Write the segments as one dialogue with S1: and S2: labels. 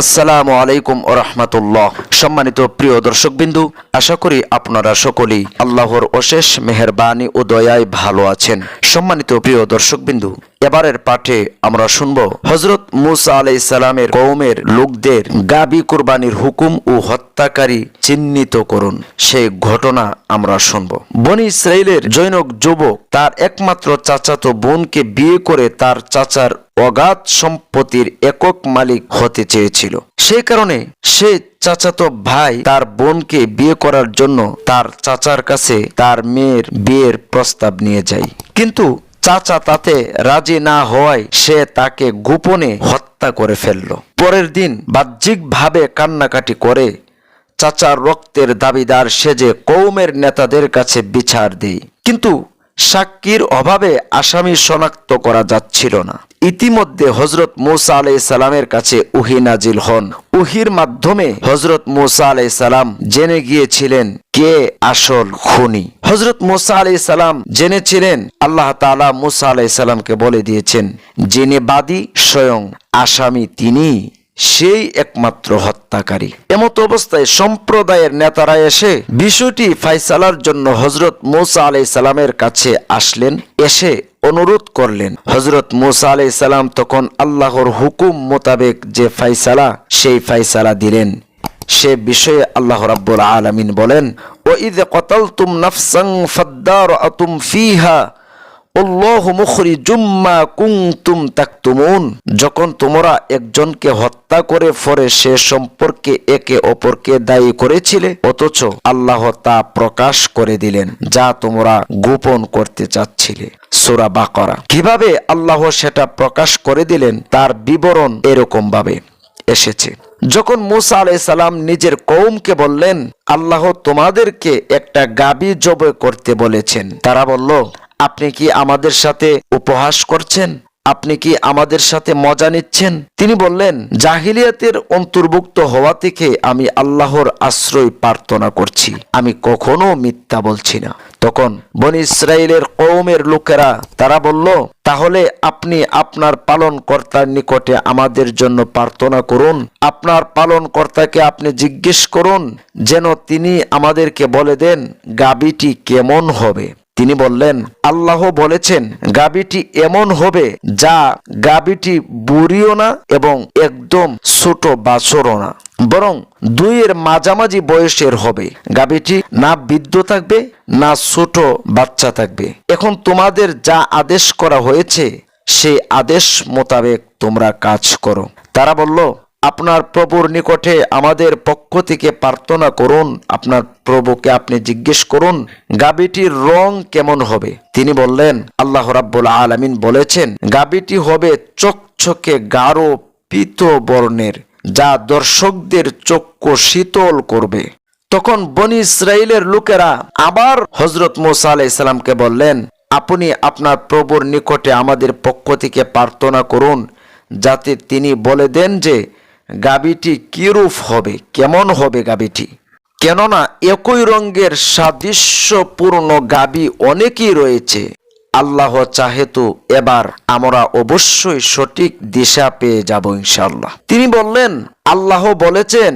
S1: আসসালামু আলাইকুম ও রহমতুল্লাহ। সম্মানিত প্রিয় দর্শকবিন্দু, আশা করি আপনারা সকলেই আল্লাহর অশেষ মেহরবানি ও দয়ায় ভালো আছেন। সম্মানিত প্রিয় দর্শকবিন্দু এবারের পাঠে আমরা শুনব হজরত মুসা আলাই সালামের কৌমের লোকদের গাবি কুরবানির হুকুম ও হত্যাকারী চিহ্নিত করুন। সেই ঘটনা আমরা শুনব। বনি ইসরায়েলের জৈনক যুবক তার একমাত্র চাচাতো বোনকে বিয়ে করে তার চাচার অগাধ সম্পত্তির একক মালিক হতে চেয়েছিল। সেই কারণে সে চাচাতো ভাই তার বোনকে বিয়ে করার জন্য তার চাচার কাছে তার মেয়ের বিয়ের প্রস্তাব নিয়ে যায়। কিন্তু চাচা তাতে রাজি না হওয়ায় সে তাকে গোপনে হত্যা করে ফেলল। পরের দিন বাহ্যিকভাবে কান্নাকাটি করে চাচার রক্তের দাবিদার সেজে কৌমের নেতাদের কাছে বিচার দেয়। কিন্তু সাক্ষীর অভাবে আসামি শনাক্ত করা যাচ্ছিল না। ইতিমধ্যে হজরত মৌসা আলাই সালামের কাছে উহি নাজিল হন। উহির মাধ্যমে হজরত মোসা আলাই সালাম জেনে গিয়েছিলেন, কে আসল খুনি। হজরত মোসা আলাই সালাম জেনেছিলেন, আল্লাহ তালা মোসা আলাই সালামকে বলে দিয়েছেন, যিনি বাদী স্বয়ং আসামি তিনি। সেই একমাত্র হত্যাকারী। এমত অবস্থায় সম্প্রদায়ের নেতারা এসে বিষয়টি ফাইসালার জন্য হজরত মুসা আলাই সালামের কাছে আসলেন, এসে অনুরোধ করলেন। হজরত মুসা আলাই সালাম তখন আল্লাহর হুকুম মোতাবেক যে ফাইসালা, সেই ফাইসালা দিলেন। সে বিষয়ে আল্লাহ রাব্বুল আলামিন বলেন ও ইদ কতালতুম নাফসাং ফাদ্দার আতুম ফিহা যখন তোমরা একজনকে হত্যা করে ফরে, সে সম্পর্কে একে অপরকে দায়ী করেছিলে, অথচ আল্লাহ তা প্রকাশ করে দিলেন, যা তোমরা গোপন করতে চাচ্ছিলে। সূরা বাকরা। কীভাবে আল্লাহ সেটা প্রকাশ করে দিলেন, তার বিবরণ এরকম ভাবে এসেছে। যখন মুসা আলাই সালাম নিজের কৌমকে বললেন, আল্লাহ তোমাদেরকে একটা গাবি জবে করতে বলেছেন, তারা বলল আপনি কি আমাদের সাথে উপহাস করছেন? আপনি কি আমাদের সাথে মজা নিচ্ছেন? তিনি বললেন, জাহিলিয়াতের অন্তর্ভুক্ত হওয়া থেকে আমি আল্লাহর আশ্রয় প্রার্থনা করছি। আমি কখনো মিথ্যা বলছি না। তখন বনি ইসরায়েলের কৌমের লোকেরা, তারা বলল, তাহলে আপনি আপনার পালন কর্তার নিকটে আমাদের জন্য প্রার্থনা করুন। আপনার পালন কর্তাকে আপনি জিজ্ঞেস করুন, যেন তিনি আমাদেরকে বলে দেন, গাবিটি কেমন হবে। তিনি বললেন, আল্লাহ বলেছেন গাবিটি এমন হবে যা গাবিটি বুড়িও না এবং একদম ছোট বাছরও না, বরং দুইয়ের মাঝামাঝি বয়সের হবে। গাবিটি না বৃদ্ধ থাকবে, না ছোট বাচ্চা থাকবে। এখন তোমাদের যা আদেশ করা হয়েছে, সেই আদেশ মোতাবেক তোমরা কাজ করো। তারা বলল আপনার প্রভুর নিকটে আমাদের পক্ষ থেকে প্রার্থনা করুন, আপনার প্রভুকে আপনি জিজ্ঞেস করুন গাবিটির রং কেমন হবে? তিনি বললেন, আল্লাহ রাব্বুল আলামিন বলেছেন গাবিটি হবে চকচকে গাঢ় পিত বর্ণের, যা দর্শকদের চক্ষু শীতল করবে। তখন বনি ইসরায়েলের লোকেরা আবার হজরত মোসা আলাই সালামকে বললেন, আপনি আপনার প্রভুর নিকটে আমাদের পক্ষ থেকে প্রার্থনা করুন, যাতে তিনি বলে দেন যে গাবিটি কিরূপ হবে? কেমন হবে গাবিটি? কেননা একই রঙ্গের সাদৃশ্যপূর্ণ গাবি অনেকই রয়েছে। আল্লাহ চাহেতু এবার আমরা অবশ্যই সঠিক দিশা পেয়ে যাব ইনশাল্লাহ তিনি বললেন, আল্লাহ বলেছেন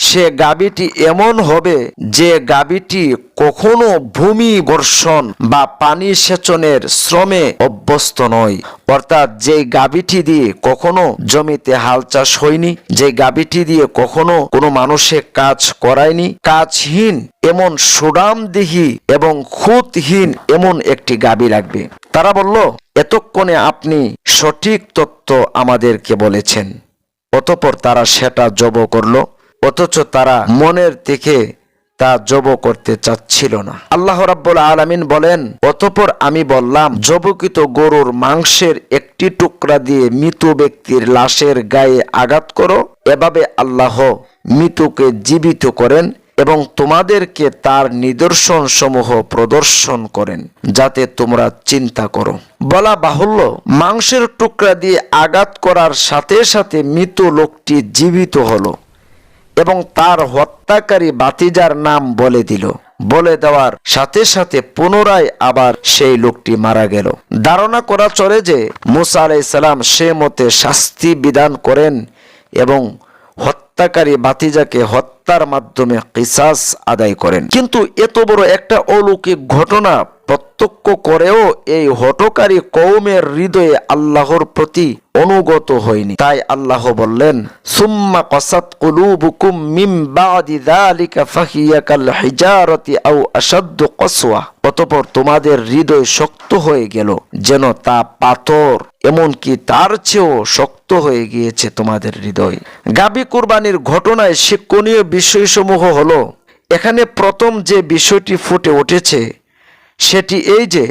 S1: সে গাবিটি এমন হবে যে গাবিটি কখনো ভূমি বর্ষণ বা পানি সেচনের শ্রমে অভ্যস্ত নয়। অর্থাৎ যে গাবিটি দিয়ে কখনো জমিতে হাল চাষ হয়নি যে গাবিটি দিয়ে কখনো কোনো মানুষে কাজ করায়নি, কাজহীন এমন সুডামদিহি এবং খুঁতহীন এমন একটি গাবি লাগবে। তারা বলল, এতক্ষণে আপনি সঠিক তত্ত্ব আমাদেরকে বলেছেন। অতপর তারা সেটা জব করল। অথচ তারা মনের থেকে তা জব করতে চাচ্ছিল না। আল্লাহ রাব্বুল আলামিন বলেন, অতপর আমি বললাম জবকিত গরুর মাংসের একটি টুকরা দিয়ে মৃত ব্যক্তির লাশের গায়ে আঘাত করো। এভাবে আল্লাহ মৃতকে জীবিত করেন এবং তোমাদেরকে তার নিদর্শন সমূহ প্রদর্শন করেন, যাতে তোমরা চিন্তা করো। বলা বাহুল্য, মাংসের টুকরা দিয়ে আঘাত করার সাথে সাথে মৃত লোকটি জীবিত হলো। এবং তার হত্যাকারী বাতিজার নাম বলে দিল। বলে দেওয়ার সাথে সাথে পুনরায় আবার সেই লোকটি মারা গেল। ধারণা করা চলে যে মুসা আলাই সালাম সে মতে শাস্তি বিধান করেন এবং হত্যাকারী বাতিজাকে হত্যার মাধ্যমে কিসাস আদায় করেন। কিন্তু এত বড় একটা অলৌকিক ঘটনা প্রত্যক্ষ করেও এই হটকারী কৌমের হৃদয়ে আল্লাহর প্রতি অনুগত হয়নি। তাই আল্লাহ বললেন, সুম্মা কসাত কুলুবুকুম মিম বাদি যালিকা ফাহিয়া কাল হিজারতি তোমাদের হৃদয় শক্ত হয়ে গেল, যেন তা পাথর এমনকি তার চেয়েও শক্ত হয়ে গিয়েছে তোমাদের হৃদয়। গাবি কুরবানির ঘটনায় শিক্ষণীয় বিষয়সমূহ হলো, এখানে প্রথম যে বিষয়টি ফুটে উঠেছে সেটি এই যে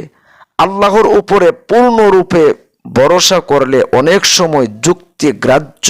S1: আল্লাহর উপরে পূর্ণরূপে ভরসা করলে অনেক সময় যুক্তি গ্রাহ্য,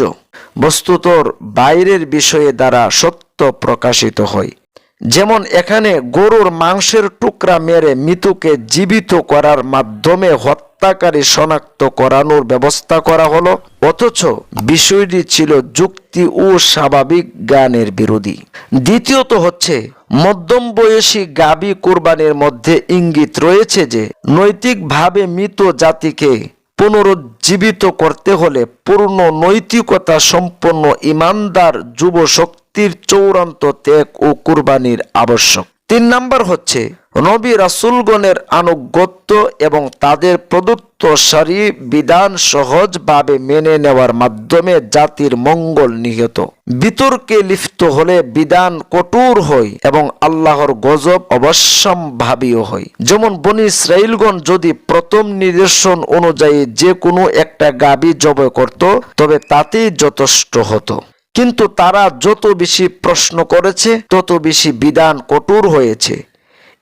S1: বস্তুতর বাইরের বিষয়ে দ্বারা সত্য প্রকাশিত হয়। যেমন এখানে গরুর মাংসের টুকরা মেরে মৃতকে জীবিত করার মাধ্যমে হত্যাকারী শনাক্ত করানোর ব্যবস্থা করা হলো। অথচ বিষয়টি ছিল যুক্তি ও স্বাভাবিক জ্ঞানের বিরোধী। দ্বিতীয়ত হচ্ছে, মধ্যম বয়সী গাবি কোরবানির মধ্যে ইঙ্গিত রয়েছে যে, নৈতিকভাবে মৃত জাতিকে পুনরুজ্জীবিত করতে হলে পূর্ণ নৈতিকতা সম্পন্ন ইমানদার যুব শক্তির চৌরান্ত ত্যাগ ও কুরবানির আবশ্যক। তিন নাম্বার হচ্ছে নবী রাসুলগণের আনুগত্য এবং তাদের প্রদত্ত সারি বিধান সহজভাবে মেনে নেওয়ার মাধ্যমে জাতির মঙ্গল নিহত। বিতর্কে লিপ্ত হলে বিধান কঠোর হয় এবং আল্লাহর গজব অবশ্যম্ভাবীও হয়। যেমন বনি ইসরাইলগণ যদি প্রথম নিদর্শন অনুযায়ী যে কোনো একটা গাবি জবয় করত, তবে তাতেই যথেষ্ট হতো। কিন্তু তারা যত বেশি প্রশ্ন করেছে, তত বেশি বিধান কঠোর হয়েছে।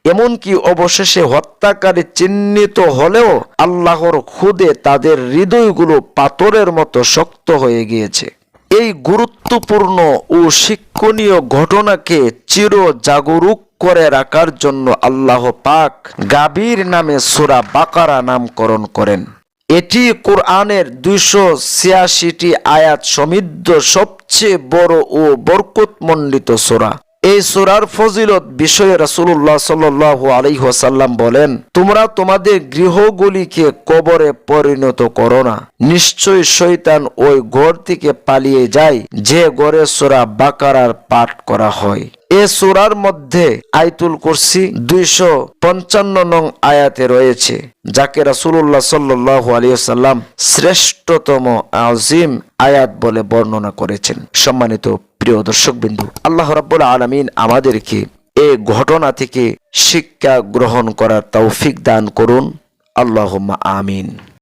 S1: এমনকি অবশেষে হত্যাকারী চিহ্নিত হলেও আল্লাহর খুদে তাদের হৃদয়গুলো পাথরের মতো শক্ত হয়ে গিয়েছে। এই গুরুত্বপূর্ণ ও শিক্ষণীয় ঘটনাকে চির জাগরুক করে রাখার জন্য আল্লাহ পাক গাভীর নামে সুরা বাকারা নামকরণ করেন। এটি কোরআনের দুইশো ছিয়াশিটি আয়াত সমৃদ্ধ সবচেয়ে বড় ও বরকতমণ্ডিত সোরা। এই সোরার ফজিলত বিষয়ে রাসুল্লাহ সাল্লাহ আলহ্লাম বলেন, তোমরা তোমাদের গৃহগুলিকে কবরে পরিণত করো না। নিশ্চয় শৈতান ওই ঘর থেকে পালিয়ে যায়, যে ঘরে সোরা বাকারার পাঠ করা হয়। এ সুরার মধ্যে আইতুল কুরসি দুইশো পঞ্চান্ন নং আয়াতে রয়েছে, যাকে রাসুল্লাহ সাল্লাহ আলিয়াল্লাম শ্রেষ্ঠতম আজিম আয়াত বলে বর্ণনা করেছেন। সম্মানিত প্রিয় দর্শক বিন্দু আল্লাহ রাব্বুল আলমিন আমাদেরকে এ ঘটনা থেকে শিক্ষা গ্রহণ করার তৌফিক দান করুন। আল্লাহ আমিন।